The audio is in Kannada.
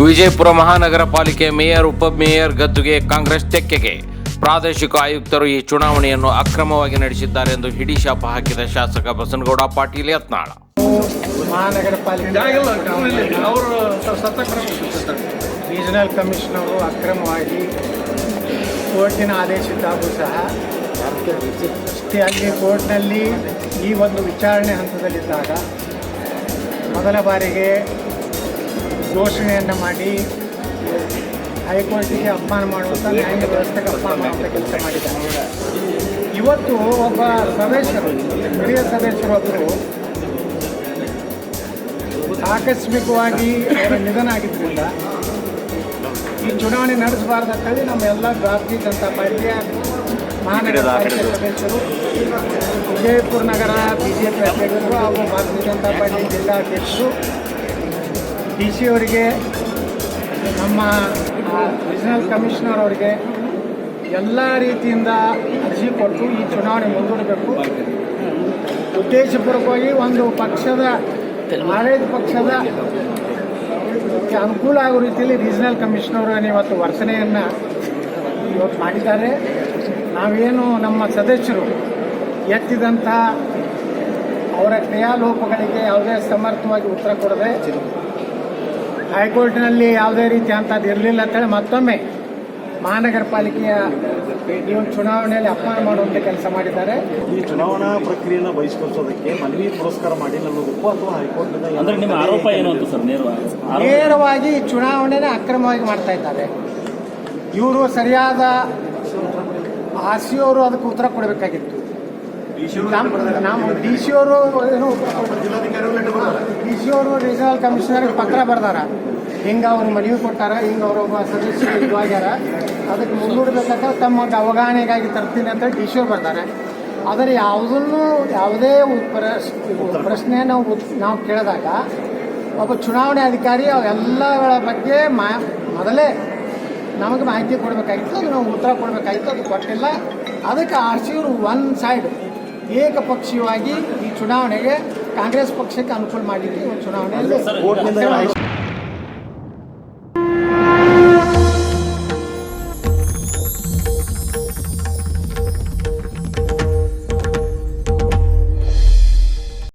ವಿಜಯಪುರ ಮಹಾನಗರ ಪಾಲಿಕೆ ಮೇಯರ್ ಉಪಮೇಯರ್ ಗದ್ದುಗೆ ಕಾಂಗ್ರೆಸ್ ತೆಕ್ಕೆಗೆ. ಪ್ರಾದೇಶಿಕ ಆಯುಕ್ತರು ಈ ಚುನಾವಣೆಯನ್ನು ಅಕ್ರಮವಾಗಿ ನಡೆಸಿದ್ದಾರೆ ಎಂದು ಹಿಡಿ ಶಾಪ ಹಾಕಿದ ಶಾಸಕ ಬಸನಗೌಡ ಪಾಟೀಲ್ ಯತ್ನಾಳ. ಮಹಾನಗರ ಪಾಲಿಕೆ ರೀಜನಲ್ ಕಮಿಷನರು ಅಕ್ರಮವಾಗಿ ಕೋರ್ಟಿನ ಆದೇಶಿದ್ದಾಗೂ ಸಹ ಅಲ್ಲಿ ಕೋರ್ಟ್ನಲ್ಲಿ ಈ ಒಂದು ವಿಚಾರಣೆ ಹಂತದಲ್ಲಿದ್ದಾಗ ಮೊದಲ ಬಾರಿಗೆ ಘೋಷಣೆಯನ್ನು ಮಾಡಿ ಹೈಕೋರ್ಟಿಗೆ ಅಪಮಾನ ಮಾಡುವಂಥ ನ್ಯಾಯ ವ್ಯವಸ್ಥೆಗೆ ಅಪಮಾನ ಮಾಡುವಂಥ ಕೆಲಸ ಮಾಡಿದ್ದಾರೆ. ಇವತ್ತು ಒಬ್ಬ ಸದಸ್ಯರು ಹಿರಿಯ ಸದಸ್ಯರೊಬ್ಬರು ಆಕಸ್ಮಿಕವಾಗಿ ಅವರ ನಿಧನ ಆಗಿದ್ದರಿಂದ ಈ ಚುನಾವಣೆ ನಡೆಸಬಾರ್ದು ಅಂತೇಳಿ ನಮ್ಮೆಲ್ಲ ಭಾರತೀಯ ಜನತಾ ಪಾರ್ಟಿಯ ಮಹಾನಗರ ಸದಸ್ಯರು ವಿಜಯಪುರ ನಗರ ಬಿ ಜೆ ಪಿ ಅಧ್ಯಕ್ಷರು ಹಾಗೂ ಭಾರತೀಯ ಜನತಾ ಪಾರ್ಟಿ ಜಿಲ್ಲಾಧ್ಯಕ್ಷರು ಡಿ ಸಿ ಅವರಿಗೆ, ನಮ್ಮ ರೀಜನಲ್ ಕಮಿಷನರ್ ಅವರಿಗೆ ಎಲ್ಲ ರೀತಿಯಿಂದ ಅರ್ಜಿ ಕೊಟ್ಟು ಈ ಚುನಾವಣೆ ಮುಂದೂಡಬೇಕು. ಉದ್ದೇಶಪೂರ್ವಕವಾಗಿ ಒಂದು ಪಕ್ಷದ ಆಡಳಿತ ಪಕ್ಷದ ಅನುಕೂಲ ಆಗೋ ರೀತಿಯಲ್ಲಿ ರೀಜನಲ್ ಕಮಿಷನರ್ ಇವತ್ತು ವರ್ತನೆಯನ್ನು ಇವತ್ತು ಮಾಡಿದ್ದಾರೆ. ನಾವೇನು ನಮ್ಮ ಸದಸ್ಯರು ಎತ್ತಿದಂಥ ಅವರ ಕ್ರಿಯಾಲೋಪಗಳಿಗೆ ಯಾವುದೇ ಸಮರ್ಥವಾಗಿ ಉತ್ತರ ಕೊಡದೆ ಹೈಕೋರ್ಟ್ನಲ್ಲಿ ಯಾವುದೇ ರೀತಿ ಅಂಥದ್ದು ಇರಲಿಲ್ಲ ಅಂತೇಳಿ ಮತ್ತೊಮ್ಮೆ ಮಹಾನಗರ ಪಾಲಿಕೆಯ ಈ ಒಂದು ಚುನಾವಣೆಯಲ್ಲಿ ಅಪಮಾನ ಮಾಡುವಂಥ ಕೆಲಸ ಮಾಡಿದ್ದಾರೆ. ಈ ಚುನಾವಣಾ ಪ್ರಕ್ರಿಯೆಯನ್ನು ಬಹಿಷ್ಕರಿಸೋದಕ್ಕೆ ಮನವಿ ಪುರಸ್ಕಾರ ಮಾಡಿ ನಮ್ಮದಕ್ಕೂ ಅಥವಾ ಹೈಕೋರ್ಟ್ನಿಂದ ಅಂದ್ರೆ ನಿಮ್ಮ ಆರೋಪ ಏನು ಅಂತ ಸರ್? ನೇರವಾಗಿ ಆರೋಪ. ನೇರವಾಗಿ ಈ ಚುನಾವಣೆನ ಅಕ್ರಮವಾಗಿ ಮಾಡ್ತಾ ಇದ್ದಾರೆ. ಇವರು ಸರಿಯಾದ ಆರ್ ಅವರು ಅದಕ್ಕೆ ಉತ್ತರ ಕೊಡಬೇಕಾಗಿತ್ತು. ನಮ್ಮ- ನಾವು ಡಿ ಸಿ ಅವರು ಏನು ಅವರು ರೀಜನಲ್ ಕಮಿಷನರ್ಗೆ ಪತ್ರ ಬರ್ದಾರ. ಹಿಂಗೆ ಅವ್ರು ಮನವಿ ಕೊಟ್ಟಾರ, ಹಿಂಗೆ ಅವ್ರ ಒಬ್ಬ ಸದಸ್ಯರು ಇದಾಗ್ಯಾರ ಅದಕ್ಕೆ ಮುಂದೂಡಬೇಕಂತ ತಮ್ಮ ಅವಗಾಹನೆಗಾಗಿ ತರ್ತೀನಿ ಅಂತ ಡಿ ಸಿ ಬರ್ತಾರೆ ಆದರೆ ಯಾವುದನ್ನು, ಯಾವುದೇ ಪ್ರಶ್ನೆ ನಾವು ನಾವು ಕೇಳಿದಾಗ ಒಬ್ಬ ಚುನಾವಣೆ ಅಧಿಕಾರಿ ಅವೆಲ್ಲಗಳ ಬಗ್ಗೆ ಮಾ, ಮೊದಲೇ ನಮಗೆ ಮಾಹಿತಿ ಕೊಡಬೇಕಾಗಿತ್ತು, ಅದು ನಾವು ಉತ್ತರ ಕೊಡಬೇಕಾಗಿತ್ತು, ಅದು ಕೊಟ್ಟಿಲ್ಲ. ಅದಕ್ಕೆ ಆರ್ ಸಿ ಒನ್ ಸೈಡ್ ಏಕಪಕ್ಷೀಯವಾಗಿ ಈ ಚುನಾವಣೆಗೆ ಕಾಂಗ್ರೆಸ್ ಪಕ್ಷಕ್ಕೆ ಅನುಕೂಲ ಮಾಡಲಿಕ್ಕೆ ಚುನಾವಣೆಯಲ್ಲಿ